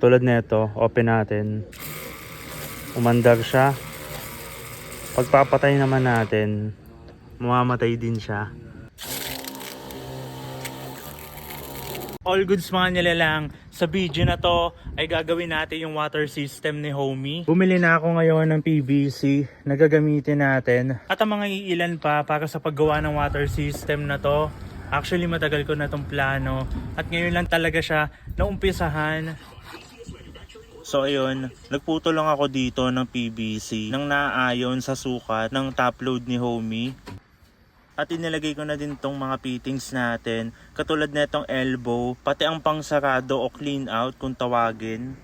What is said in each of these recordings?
Tulad nito, open natin. Umandar siya. Pagpapatay naman natin, mamamatay din siya. All goods mga nilalang, sa video na to ay gagawin natin yung water system ni Homey. Bumili na ako ngayon ng PVC na gagamitin natin. At ang mga iilan pa para sa paggawa ng water system na to. Actually matagal ko na tong plano at ngayon lang talaga siya naumpisahan. So ayun, nagputo lang ako dito ng PVC nang naaayon sa sukat ng top load ni Homey. At inilagay ko na din tong mga fittings natin, katulad netong elbow, pati ang pangsarado o clean out kung tawagin.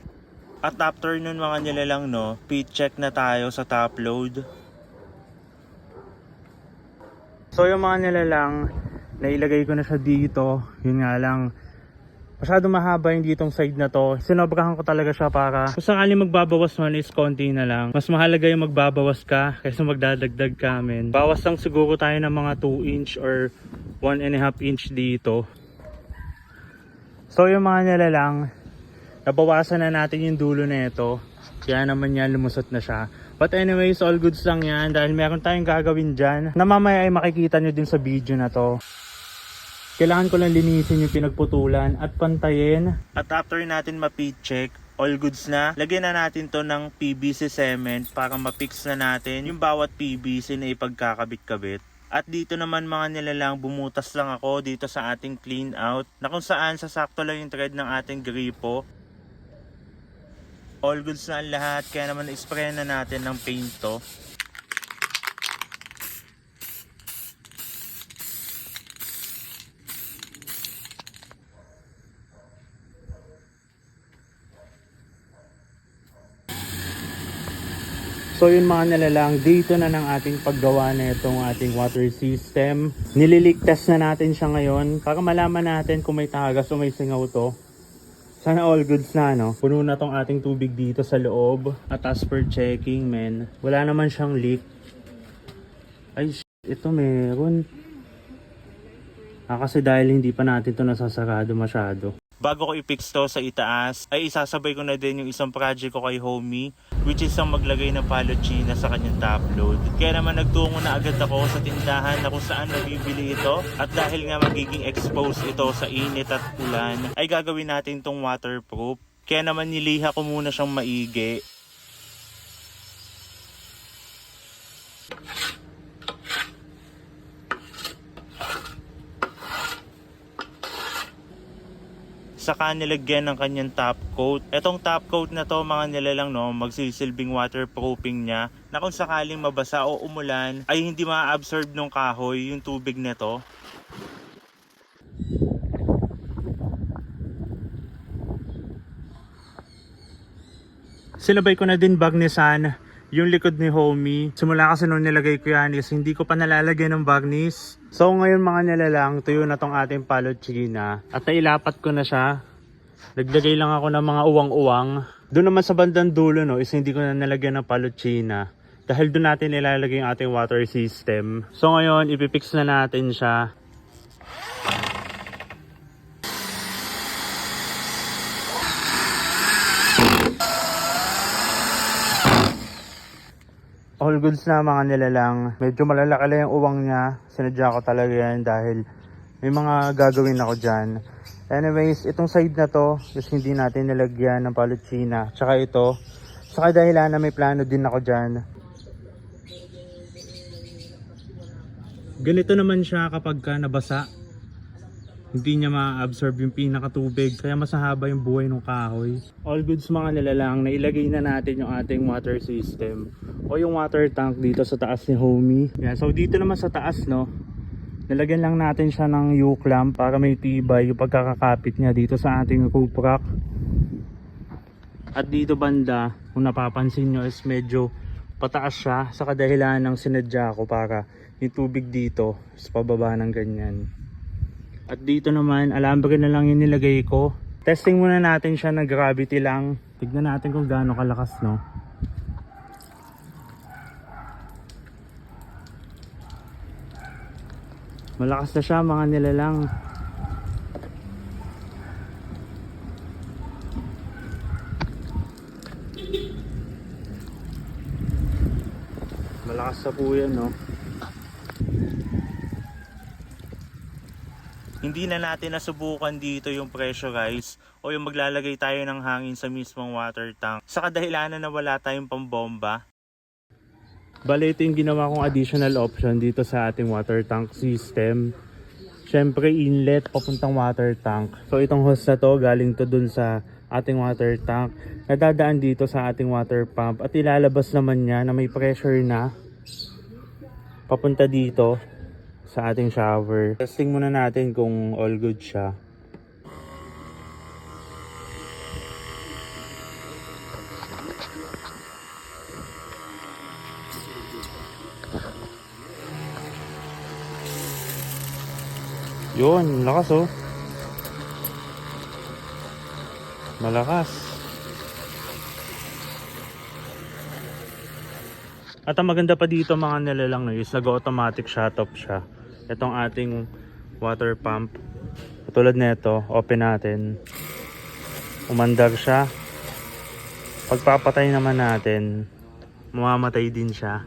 At after nun mga nilalang no, pit check na tayo sa top load. So yung mga nilalang, nailagay ko na siya dito, yun nga lang, Masyado mahaba yung ditong side na to. Sinobrahan ko talaga siya para kung sakali magbabawas man is konti na lang. Mas mahalaga yung magbabawas ka kaysa magdadagdag ka men. Bawas lang siguro tayo ng mga 2 inch or 1 and a half inch dito. So yung mga nila lang, nabawasan na natin yung dulo na ito. Kaya naman yan lumusot na siya. But anyways, all goods lang yan dahil meron tayong gagawin dyan na mamaya ay makikita nyo din sa video na to. Kailangan ko lang linisin yung pinagputulan at pantayin. At after natin ma-pit check, all goods na. Lagyan na natin to ng PVC cement para ma-fix na natin yung bawat PVC na ipagkakabit-kabit. At dito naman mga nilalang bumutas lang ako dito sa ating clean out na kung saan sasakto lang yung thread ng ating gripo. All goods na ang lahat kaya naman spray na natin ng paint to. So yun mga nilalang, dito na ng ating paggawa na itong ating water system. Nililik test na natin siya ngayon para malaman natin kung may tagas o may singaw to. Sana all goods na no. Puno na tong ating tubig dito sa loob. At as per checking men, wala naman siyang leak. Ay sh- ito meron. Ah, kasi dahil hindi pa natin to nasasarado masyado. Bago ko i-fix to sa itaas, ay isasabay ko na din yung isang project ko kay Homey, which is ang maglagay ng palochina sa kanyang top load. Kaya naman nagtungo na agad ako sa tindahan na kung saan nabibili ito. At dahil nga magiging exposed ito sa init at ulan, ay gagawin natin tong waterproof. Kaya naman niliha ko muna siyang maigi. Saka nilagyan ng kanyang top coat. Etong top coat na to mga nilalang no, magsisilbing waterproofing niya na kung sakaling mabasa o umulan ay hindi ma-absorb ng kahoy yung tubig nito. Sinabay ko na din bagnisan yung likod ni homie. Simula kasi nung nilagay ko yan is hindi ko pa nalalagay ng bagnis. So ngayon mga nilalang, tuyo na tong ating palochina. At nailapat ko na siya. Naglagay lang ako ng mga uwang-uwang. Doon naman sa bandang dulo no, is hindi ko na nalagyan ng palochina. Dahil doon natin ilalagay yung ating water system. So ngayon, ipipix na natin siya. All goods na mga nilalang. Medyo malalaki lang yung uwang niya. Sinadya ko talaga yan dahil may mga gagawin ako dyan. Anyways, itong side na to is hindi natin nilagyan ng palutsina. Tsaka ito. Saka dahilan na may plano din ako dyan. Ganito naman siya kapag ka nabasa. Hindi niya ma-absorb yung pinakatubig. Kaya mas haba yung buhay ng kahoy. All goods mga nilalang, nailagay na natin yung ating water system. O yung water tank dito sa taas ni Homey. Yan, so dito naman sa taas no, Nilagyan lang natin siya ng U-clamp para may tibay yung pagkakakapit niya dito sa ating roof rack. At dito banda, kung napapansin nyo is medyo pataas siya sa kadahilan ng sinadya ko para yung tubig dito is pababa ng ganyan. At dito naman, alam alambre na lang yung nilagay ko. Testing muna natin siya na gravity lang. Tignan natin kung gaano kalakas, no? Malakas na siya mga nilalang. Malakas na po yan, no? Hindi na natin nasubukan dito yung pressurize o yung maglalagay tayo ng hangin sa mismong water tank sa kadahilanan na wala tayong pambomba. Bale, ito yung ginawa kong additional option dito sa ating water tank system. Siyempre, inlet papuntang water tank. So, itong hose na to, galing to dun sa ating water tank. Nadadaan dito sa ating water pump at ilalabas naman niya na may pressure na papunta dito sa ating shower. Testing muna natin kung all good siya. Yun, lakas oh. Malakas. At ang maganda pa dito mga nilalang no is nag-automatic shut off siya. Itong ating water pump. Katulad nito, open natin. Umandar siya. Pagpapatay naman natin, mamamatay din siya.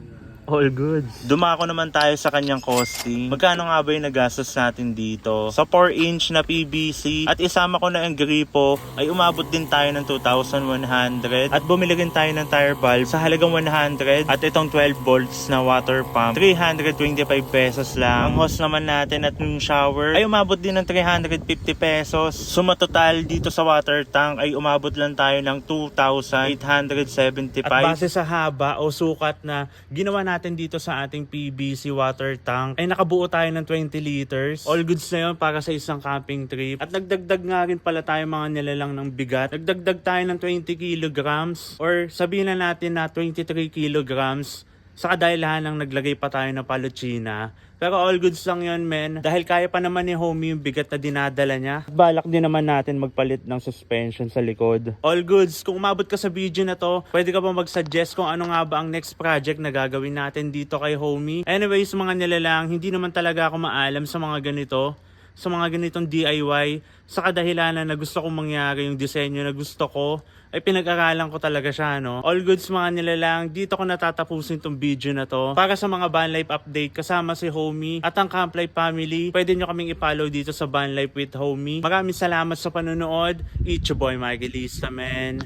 All goods. Dumako naman tayo sa kanyang costing. Magkano nga ba yung nagastos natin dito? Sa 4 inch na PVC at isama ko na ang gripo ay umabot din tayo ng 2,100 at bumili rin tayo ng tire valve sa halagang 100 at itong 12 volts na water pump 325 pesos lang. Ang hose naman natin at yung shower ay umabot din ng 350 pesos. Suma total dito sa water tank ay umabot lang tayo ng 2,875. At base sa haba o sukat na ginawa natin dito sa ating PVC water tank ay nakabuo tayo ng 20 liters. All goods na yun para sa isang camping trip. At nagdagdag nga rin pala tayo mga nilalang ng bigat. Nagdagdag tayo ng 20 kilograms or sabihin na natin na 23 kilograms sa kadahilan ng naglagay pa tayo ng paluchina. Pero all goods lang yun, men. Dahil kaya pa naman ni homie yung bigat na dinadala niya. Balak din naman natin magpalit ng suspension sa likod. All goods. Kung umabot ka sa video na to, pwede ka ba mag-suggest kung ano nga ba ang next project na gagawin natin dito kay homie? Anyways, mga nilalang, hindi naman talaga ako maalam sa mga ganito sa mga ganitong DIY sa kadahilanan na gusto kong mangyari yung disenyo na gusto ko ay pinag-aralan ko talaga siya no. All goods mga nilalang, dito ko natatapusin tong video na to. Para sa mga van life update kasama si Homie at ang Camp Life family, pwede nyo kaming i-follow dito sa Van Life with Homie. Maraming salamat sa panonood. It's your boy Michael Lista, man.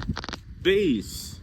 Peace!